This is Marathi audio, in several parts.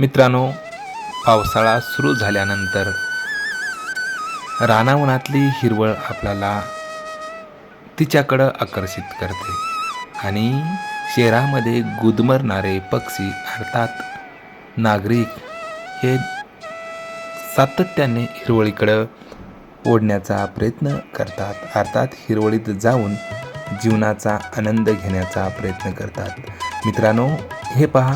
मित्रांनो पावसाळा सुरू झाल्यानंतर रानावनातली हिरवळ आपल्याला तिच्याकडं आकर्षित करते आणि शहरामध्ये गुदमरणारे पक्षी अर्थात नागरिक हे सातत्याने हिरवळीकडं ओढण्याचा प्रयत्न करतात. अर्थात हिरवळीत जाऊन जीवनाचा आनंद घेण्याचा प्रयत्न करतात. मित्रांनो हे पहा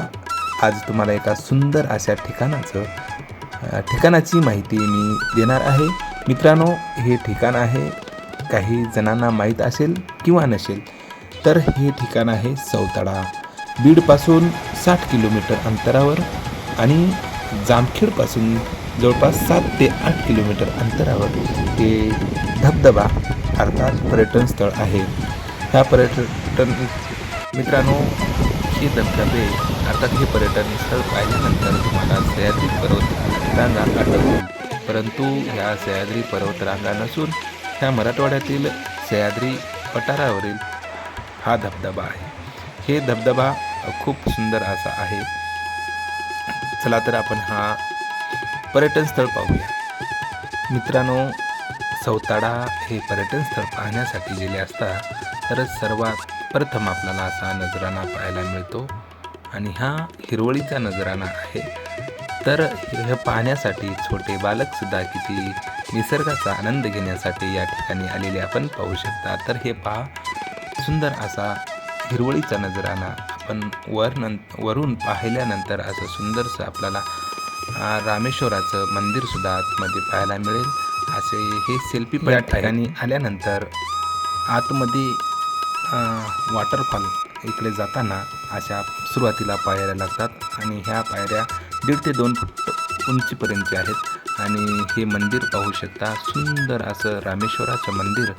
आज तुम्हाला एका सुंदर अशा ठिकाणाचं ठिकाणाची माहिती मी देणार आहे. मित्रांनो हे ठिकाण आहे काही जणांना माहीत असेल किंवा नसेल तर हे ठिकाण आहे सौताडा बीडपासून साठ किलोमीटर अंतरावर आणि जामखेडपासून जवळपास सात ते आठ किलोमीटर अंतरावर हे धबधबा अर्थात पर्यटन स्थळ आहे. ह्या पर्यटन मित्रांनो हे धबधबे अर्थात हे पर्यटन स्थळ पाहिल्यानंतर तुम्हाला सह्याद्री पर्वत रांगा आठवतील परंतु ह्या सह्याद्री पर्वत रांगा नसून ह्या मराठवाड्यातील सह्याद्री पठारावरील हा धबधबा आहे. हे धबधबा खूप सुंदर असा आहे. चला तर आपण हा पर्यटन स्थळ पाहूया. मित्रांनो सौताडा हे पर्यटन स्थळ पाहण्यासाठी गेले असता तर सर्वात प्रथम आपल्याला असा नजराणा पाहायला मिळतो. आणि हा हिरवळीचा नजराणा आहे. तर हे पाहण्यासाठी छोटे बालकसुद्धा किती निसर्गाचा आनंद घेण्यासाठी या ठिकाणी आलेले आपण पाहू शकता. तर हे पहा सुंदर असा हिरवळीचा नजराणा आपण वर नं वरून पाहिल्यानंतर असं सुंदरसं आपल्याला रामेश्वराचं मंदिरसुद्धा आतमध्ये पाहायला मिळेल. असे हे सेल्फी या ठिकाणी आल्यानंतर आतमध्ये वॉटरफॉल इकडे जाताना अशा सुरुवातीला पायऱ्या लागतात आणि ह्या पायऱ्या दीड ते दोन फूट उंचीपर्यंतचे आहेत. आणि हे मंदिर पाहू शकता सुंदर असं रामेश्वराचं मंदिर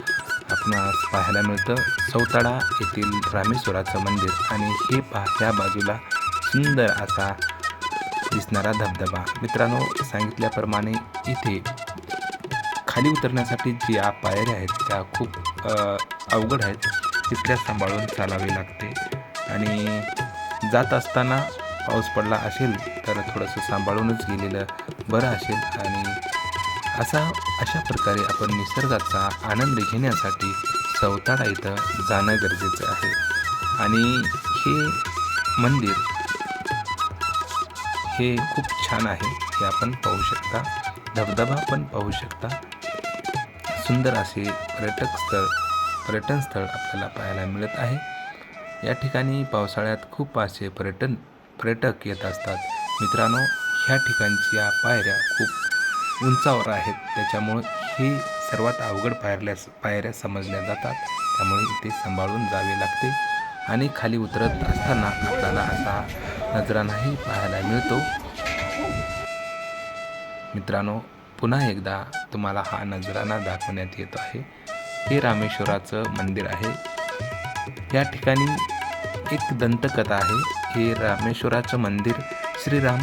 आपणास पाहायला मिळतं. सौताळा येथील रामेश्वराचं मंदिर आणि हे पहा त्या बाजूला सुंदर असा दिसणारा धबधबा. मित्रांनो सांगितल्याप्रमाणे इथे खाली उतरण्यासाठी ज्या पायऱ्या आहेत त्या खूप अवघड आहेत. तिथल्या सांभाळून चालावे लागते. आणि जात असताना पाऊस पडला असेल तर थोडंसं सांभाळूनच गेलेलं बरं असेल. आणि असा अशा प्रकारे आपण निसर्गाचा आनंद घेण्यासाठी सौताडा इथं जाणं गरजेचं आहे. आणि हे मंदिर हे खूप छान आहे. हे आपण पाहू शकता. धबधबा पण पाहू शकता. सुंदर असे पर्यटक स्थळ पर्यटन स्थळ आपल्याला पाहायला मिळत आहे. या ठिकाणी पावसाळ्यात खूप असे पर्यटन पर्यटक येत असतात. मित्रांनो ह्या ठिकाणच्या पायऱ्या खूप उंचावर आहेत. त्याच्यामुळं ही सर्वात अवघड पायऱ्या पायऱ्या समजल्या जातात. त्यामुळे इथे सांभाळून जावे लागते आणि खाली उतरत असताना आपल्याला असा नजरानाही पाहायला मिळतो. मित्रांनो पुन्हा एकदा तुम्हाला हा नजराना दाखवण्यात येत आहे. हे रामेश्वराचं मंदिर आहे. या ठिकाणी एक दंतकथा आहे. हे रामेश्वराचं मंदिर श्रीराम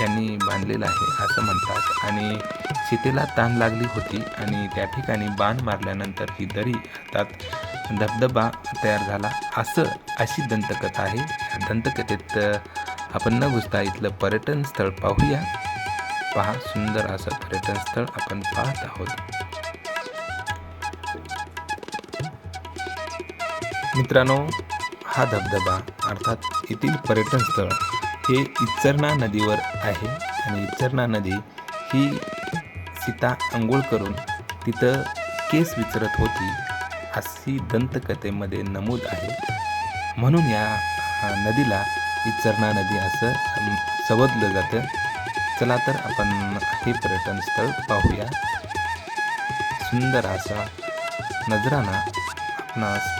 यांनी बांधलेलं आहे असं म्हणतात. आणि सीतेला ताण लागली होती आणि त्या ठिकाणी बाण मारल्यानंतर ही दरी अर्थात धबधबा तयार झाला. असं अशी दंतकथा आहे. दंतकथेत आपण न घुसता इथलं पर्यटन स्थळ पाहूया. पहा सुंदर असं पर्यटन स्थळ आपण पाहत आहोत. मित्रांनो हा धबधबा अर्थात येथील पर्यटन स्थळ हे इच्चरणा नदीवर आहे आणि इचरणा नदी ही सीता आंघोळ करून तिथं केस विचरत होती. अशी दंतकथेमध्ये नमूद आहे. म्हणून या नदीला इचरणा नदी असं संबोधलं जातं. चला तर आपण हे पर्यटन स्थळ पाहूया. सुंदर असा नजराना आपणास